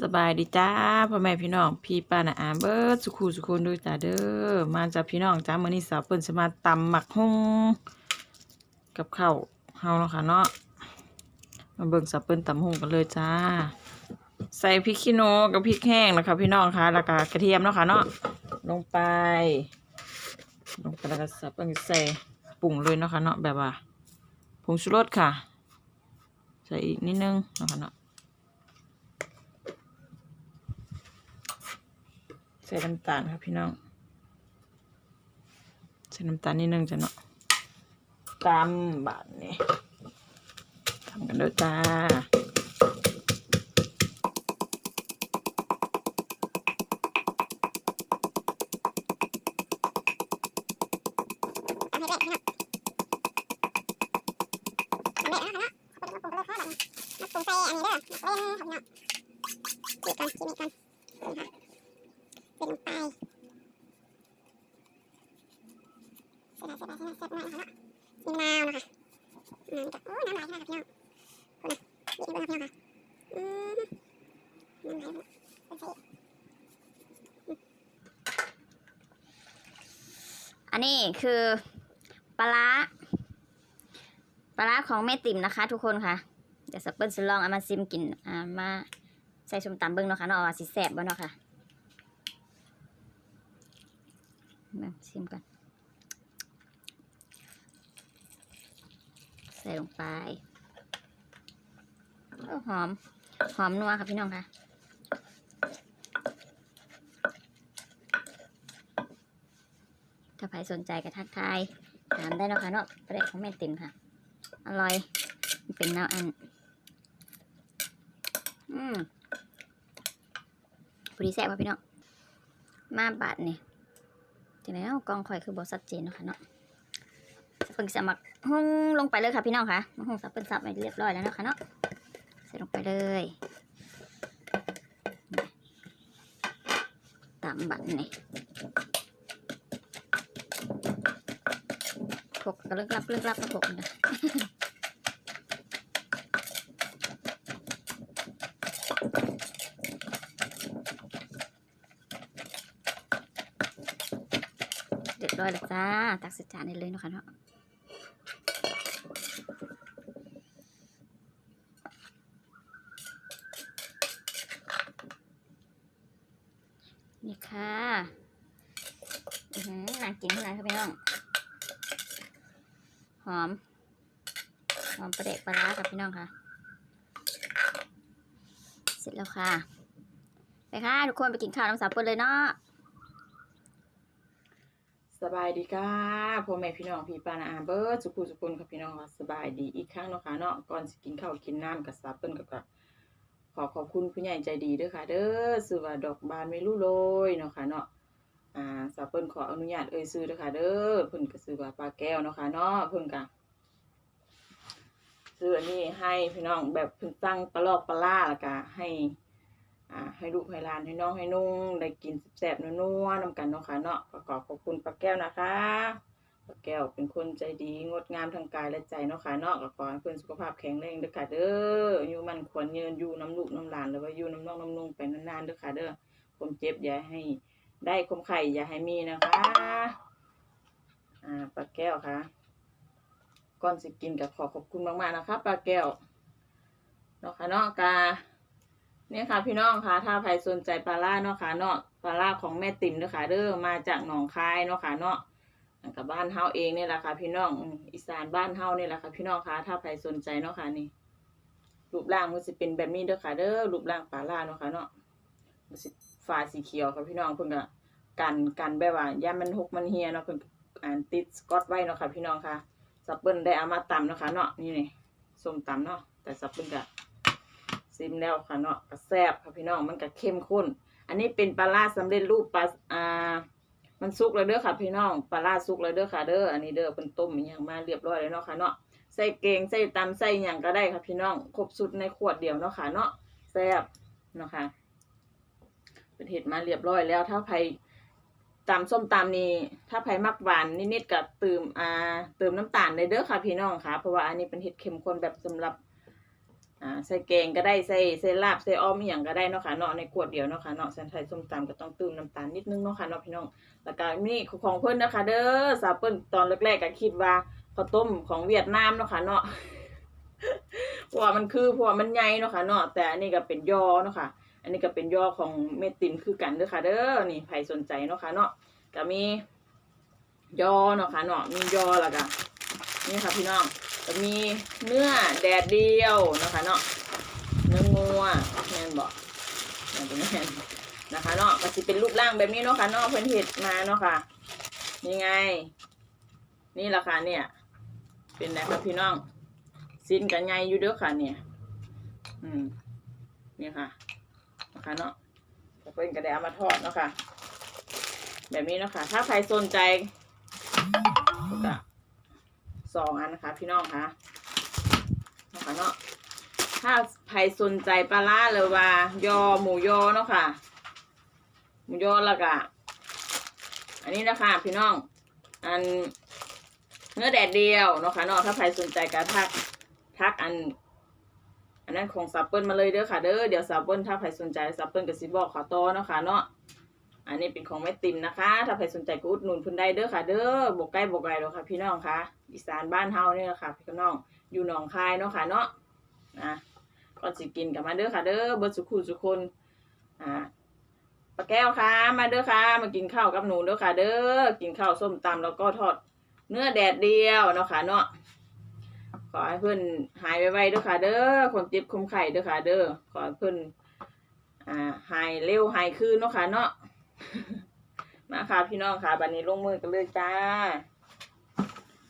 สบายดีจ้าพ่อแม่พี่น้องพี่ป้านาอาเบิร์ดสุขุสุขุนด้วยจ้าเด้อมาจากพี่น้องจ้ามื้อนี้สาวเปิ้นจะมาตำหมักฮุ้งกับข้าวเฮาเนาะค่ะเนาะมาเบิ่งสาวเปิ้นตำฮุ้งกันเลยจ้า ใส่พริกขี้หนูกับพริกแห้งนะคะ พี่น้องค่ะแล้วก็กระเทียมเนาะค่ะเนาะลงไป ลงไปแล้วก็สาวเปิ้นใส่ปรุงเลยเนาะค่ะเนาะแบบว่าผงชูรสค่ะ ใส่อีกนิดนึงเนาะค่ะเนาะ ใส่น้ำตาลครับพี่น้อง ใส่น้ำตาลนิดนึงจ้ะเนาะตามบาทนี่ทำกันด้อจ้าทำให้แรกนะครับทำแครับเนาะปรุงปเลยครับมาปรุงใส่อันนี้เด้อเล่นครับเนาะจีก่อนจีนี่ก่อนนะคะใส่ลงไปใส่ได้ใส่ได้ใส่ได้ใส่หน่อยนะคะเนาะมีมะนาวนะคะน้ำกับโอ้น้ำไหลมากครับพี่น้องคนนะบีบเลยครับพี่น้องค่ะอืมน้ำไหลหมดใส่อันนี้คือปลาปลาของแม่ติ๋มนะคะ ทุกคนค่ะเดี๋ยวสปเปิลจะลองเอามาซิมกินอ่ามาใส่ชมตำเบิ้งเนาะค่ะเนาะว่าสิแสบบ่เนาะค่ะมาซิมกัน ใส่ลงไปโอ้หอม หอมนัวค่ะพี่น้องค่ะถ้าใครสนใจก็ทักทายถามได้นะคะเนาะประเด็นของแม่ติ๋มค่ะ อร่อยเป็นแนวอัน อืมพอดีแซ่บ่ะพี่น้องมาบาดนี่ทีแล้วกองข่อยคือบอสัดเจนเนาะคะเนาะ สปริงสมักหุ้งลงไปเลยค่ะพี่น้องค่ะหุ้งสับเป็นสับไปเรียบร้อยแล้วนะคะเนาะใส่ลงไปเลยตามบัตรนี่ถกกระลึกลับลึกลับกระถกนะเรียบร้อยแล้วจ้า ตักใส่จานได้เลยนะคะเนาะนี่ค่ะ อือหือน่ากินขนาดครับพี่น้อง หอม หอมประเดะปลาร้ากับพี่น้องค่ะ เสร็จแล้วค่ะ ไปค่ะ ทุกคนไปกินข้าวน้ำสาปิ้ลเลยเนาะสบายดีค่ะพ่อแม่พี่น้องพี่ปานาอาเบิร์ดสุขุสุขุนครับพี่น้องค่ะสบายดีอีกครั้งเนาะค่ะเนาะก่อนสิกินข้าวกินน้ำกับสาปนก็ก็ขอขอบคุณผู้ใหญ่ใจดีด้อค่ะ เด้อซื้อว่าดอกบานไม่รู้โรยเนาะค่ะเนาะ อ่าสาวเปิ้นขออนุญาตเอ่ยซื้อเด้อค่ะเด้อเพิ่นก็ซื้อว่าปลาแก้วเนาะค่ะเนาะเพิ่นก็ซื้ออันนี้ให้พี่น้องแบบเพิ่นตั้งปลาลอกปลาล่าแล้วก็ให้อ่าให้ลูกให้หลานให้น้องให้นุ่งได้กินแซ่บๆนัวๆนำกันเนาะค่ะเนาะก็ขอขอบคุณป้าแก้วนะคะป้าแก้วเป็นคนใจดีงดงามทางกายและใจเนาะค่ะเนาะก็ขอให้เพิ่นสุขภาพแข็งแรงเด้อค่ะเด้ออยู่มันควรยืนอยู่น้ำลูกน้ำหลานแล้วก็อยู่น้ำน้องน้ำนุ่งไปนานๆเด้อค่ะเด้อความเจ็บอย่าให้ ได้คมไข่อย่าให้มีนะคะ อ่าป้าแก้วค่ะ ก่อนสิกินก็ขอขอบคุณมากๆนะคะป้าแก้วเนาะค่ะเนาะกาเนี่ยค่ะพี่น้องค่ะถ้าใครสนใจปลาล่าเนาะค่ะเนาะปลาล่าของแม่ติ๋มเนาะค่ะเด้อมาจากหนองคายเนาะค่ะเนาะกับบ้านเฮาเองเนี่ยแหละค่ะพี่น้องอีสานบ้านเฮาเนี่ยแหละค่ะพี่น้องค่ะถ้าใครสนใจเนาะค่ะนี่รูปร่างมันจะเป็นแบบนี้เด้อค่ะเด้อรูปร่างปลาล่าเนาะค่ะเนาะมันสิ ฟ้าสีเขียวค่ะพี่น้องเพิ่นก็กันกันแบบว่าย่ามันหกมันเฮียเนาะเพิ่นอ่านติดสกอตไว้เนาะค่ะพี่น้องค่ะสับเปิ้ลได้เอามาตำเนาะค่ะเนาะนี่นี่ส้มตำเนาะแต่สับเปิ้ลก็ซิมแล้วค่ะเนาะก็แซ่บค่ะพี่น้องมันก็เข้มข้น อันนี้เป็นปลาล่าสำเร็จรูปปลาอ่ามันสุกแล้วเด้อค่ะพี่น้องปลาล่าสุกแล้วเด้อค่ะเด้ออันนี้เด้อเป็นต้มอย่างมาเรียบร้อยแล้วเนาะค่ะเนาะใส่เกงใส่ตำใส่หยังก็ได้ค่ะพี่น้องครบสุดในขวดเดียวเนาะค่ะเนาะแซ่บเนาะค่ะ เป็นเห็ดมาเรียบร้อยแล้ว ถ้าใครตำส้มตำนี่ถ้าใครมักหวานนิดๆก็เติมอ่าเติมน้ำตาลได้เด้อค่ะพี่น้องค่ะ เพราะว่าอันนี้เป็นเห็ดเข้มข้นแบบสำหรับอ่าใส่แกงก็ได้ใส่ใส่ลาบใส่อ้อมอย่างก็ได้เนาะค่ะเนาะในขวดเดียวเนาะค่ะเนาะใส่ไทยส้มตำก็ต้องเตื้มน้ำตาลนิดนึงเนาะค่ะเนาะพี่น้องแล้วก็นี่ของเพิ่นนะคะ เด้อสาวเพิ่นตอนแรกๆก็คิดว่าข้าวต้มของเวียดนามเนาะค่ะเนาะเพราะว่ามันคือเพราะว่ามันใหญ่เนาะค่ะเนาะแต่อันนี้ก็เป็นยอเนาะค่ะ อันนี้ก็เป็นย่อของเม็ดตินคือกันเด้อค่ะ เด้อนี่ใครสนใจเนาะค่ะเนาะก็มีย่อเนาะค่ะเนาะมีย่อแล้วก็นี่ค่ะพี่น้องก็มีเนื้อแดดเดียวเนาะค่ะเนาะเนื้องัวแม่นบอกแม่นแม่นนะคะเนาะก็สิเป็นรูปร่างแบบนี้เนาะค่ะเนาะเพิ่นเฮ็ดมาเนาะค่ะนี่ไง นี่ราคาเนี่ย เป็นไงครับพี่น้องสิ้นกันใหญ่อยู่เด้อค่ะเนี่ย อืมนี่ค่ะ ค่ะเนาะแล้วเพิ่นก็ได้เอามาทอดเนาะค่ะ แบบนี้เนาะค่ะ ถ้าใครสนใจก็สองอันนะคะ พี่น้องค่ะนะคะเนาะถ้าใครสนใจปลาล่าเลยว่า ยอหมูยอเนาะค่ะ หมูยอล้วก็อันนี้นะคะพี่น้อง อันเนื้อแดดเดียวเนาะค่ะเนาะถ้าใครสนใจก็ทักทักอัน อันนั้นของซับเปิลมาเลยเด้อค่ะเด้อเดี๋ยวซับเปิลถ้าใครสนใจซับเปิลก็สิบอกขอต่อเนาะค่ะเนาะอันนี้เป็นของแม่ติมนะคะ ถ้าใครสนใจก็อุดหนุนเพิ่นได้เด้อค่ะ เด้อบกใกล้บกไกลแล้วค่ะ พี่น้องค่ะ อีสานบ้านเฮาเนี่ยแหละค่ะ พี่น้องอยู่หนองคายเนาะค่ะเนาะนะก่อนสิกินกันมาเด้อค่ะ เด้อเบิดสุขุสุคนอ่าป้าแก้วค่ะ มาเด้อค่ะ มากินข้าวกับหนูเด้อค่ะ เด้อกินข้าวส้มตำแล้วก็ทอดเนื้อแดดเดียวเนาะค่ะเนาะ ขอให้เพื่อนหายไวๆเด้อค่ะ เด้อคนติดคุมไข่เด้อค่ะ เด้อขอให้เพื่อนอ่าหายเร็วหายคืนเนาะค่ะเนาะมาค่ะพี่น้องค่ะบัดนี้ลงมือกันเลยจ้า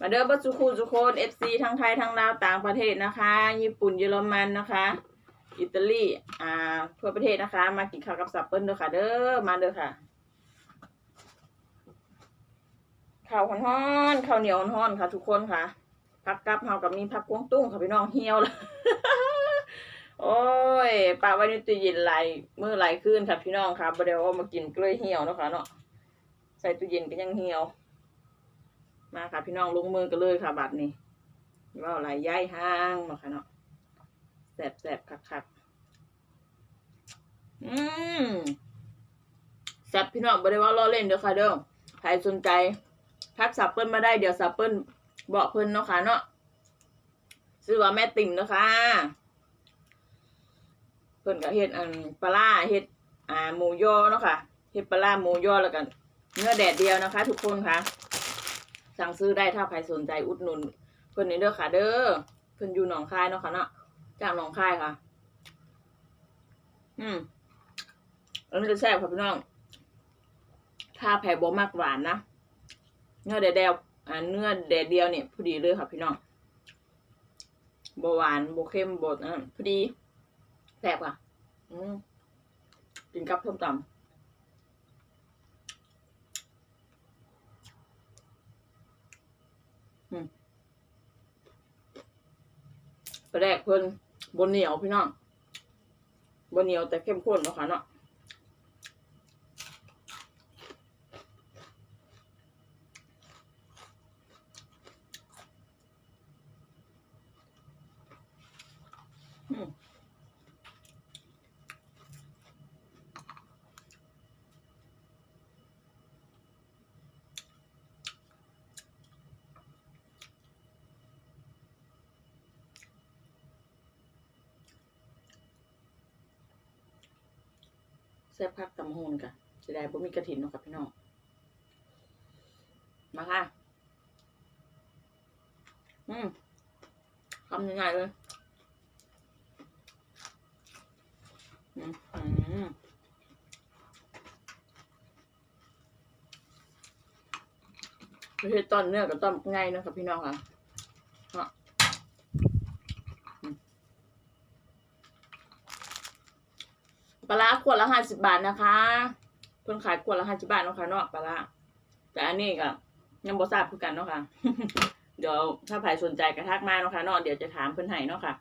มาเด้อบัสุคูสุโคนเอฟซีทั้งไทยทั้งลาวต่างประเทศนะคะ ญี่ปุ่นเยอรมันนะคะ อิตาลีอ่าทั่วประเทศนะคะ มากินข้าวกับสับเปิ้ลเด้อค่ะ เด้อมาเด้อค่ะข้าวฮ้อนๆข้าวเหนียวฮ้อนๆค่ะ ทุกคนค่ะ ผักกับเฮากับมีผักกวงตุ้งค่ะพี่น้องเหี่ยวละโอ้ยปลาไว้ในตู้เย็นหลายมื้อหลายคืนค่ะพี่น้องค่ะบ่ได้ว่ามากินก็เลยเหี่ยวนะคะเนาะใส่ตู้เย็นก็ยังเหี่ยว มาค่ะพี่น้องลงมือกันเลยค่ะบัดนี้ว่าหลายย้ายห้างเนาค่ะเนาะแสบๆคักๆอืมแซ่บพี่น้องบ่ได้ว่าล้อเล่นเด้อค่ะเด้อใครสนใจทักสับเปิ้ลมาได้เดี๋ยวสับเปิ้ล บอกเพิ่นเนาะค่ะเนาะซื้อว่าแม่ติ่มเนาะค่ะเพิ่นก็เฮ็ดอันปลาร้าเฮ็ดอ่าหมูยอเนาะค่ะเฮ็ดปลาร้าหมูยอแล้วกันเนื้อแดดเดียวนะคะ ทุกคนค่ะ สั่งซื้อได้ถ้าใครสนใจอุดหนุนเพิ่นนี่เด้อค่ะ เด้อเพิ่นอยู่หนองคายเนาะค่ะเนาะจากหนองคายค่ะ อืมอันนี้จะแซ่บค่ะพี่น้อง ถ้าแผ่บ่มากหวานนะเนื้อแดดเดียว อ่าเนื้อแดดเดียวเนี่ยพอดีเลยค่ะพี่น้องบหวานบเค็มบดอะพอดีแซ่บค่ะอืมกินกับส้มตำอืมปลาแรกเพิ่นบนเหนียวพี่น้องบนเหนียวแต่เข้มข้นเนาะค่ะเนาะ แซ่บพักตำหูนกะจะได้บ่มีกระถินเนาะค่ะพี่น้อง มาค่ะ อืมทำยังไงเลย อืมอืม ไม่ใช่ต้นเนื้อกับต้นไงนะครับพี่น้องค่ะเนาะปลาขวดละห้าสิบบาทนะคะเพิ่นขายขวดละห้าสิบบาทเนาะค่ะนาะปลาแต่อันนี้ก็ยังบ่ทราบคือกันเนาะค่ะ เดี๋ยวถ้าใครสนใจกระทักมาเนาะค่ะนาะเดี๋ยวจะถามเพิ่นให้เนาะค่ะ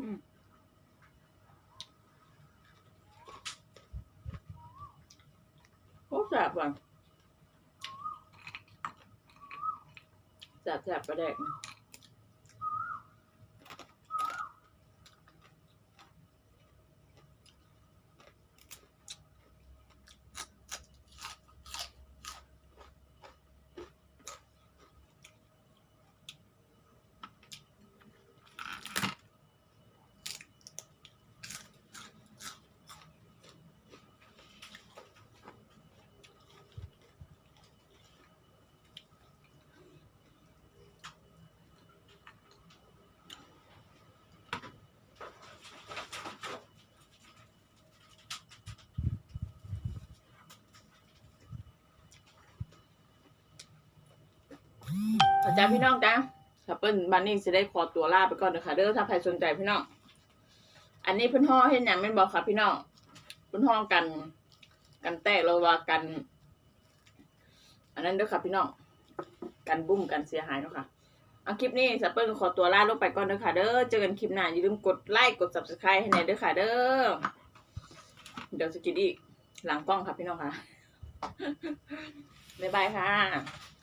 Mm. What's that one? That's that for that one. จ้าพี่น้องจ้าถ้าเปิ้ลบันนี่จะได้ขอตัวลาไปก่อนนะคะเด้อถ้าใครสนใจพี่น้อง อันนี้เพิ่นห่อเห็นอย่างแม่บอกค่ะพี่น้องเพิ่นห่อกัน กันแตกเราว่ากัน อันนั้นเด้อค่ะพี่น้อง กันบุ้มกันเสียหายเนาะค่ะเอาคลิปนี้สเปิ้ลขอตัวลาลงไปก่อนเด้อค่ะเด้อ เจอกันคลิปหน้าอย่าลืมกดไลค์กด subscribe ให้แน่เด้อค่ะเด้อ เดี๋ยวจะกินอีกหลังกล้องค่ะพี่น้องค่ะบ๊ายบายค่ะ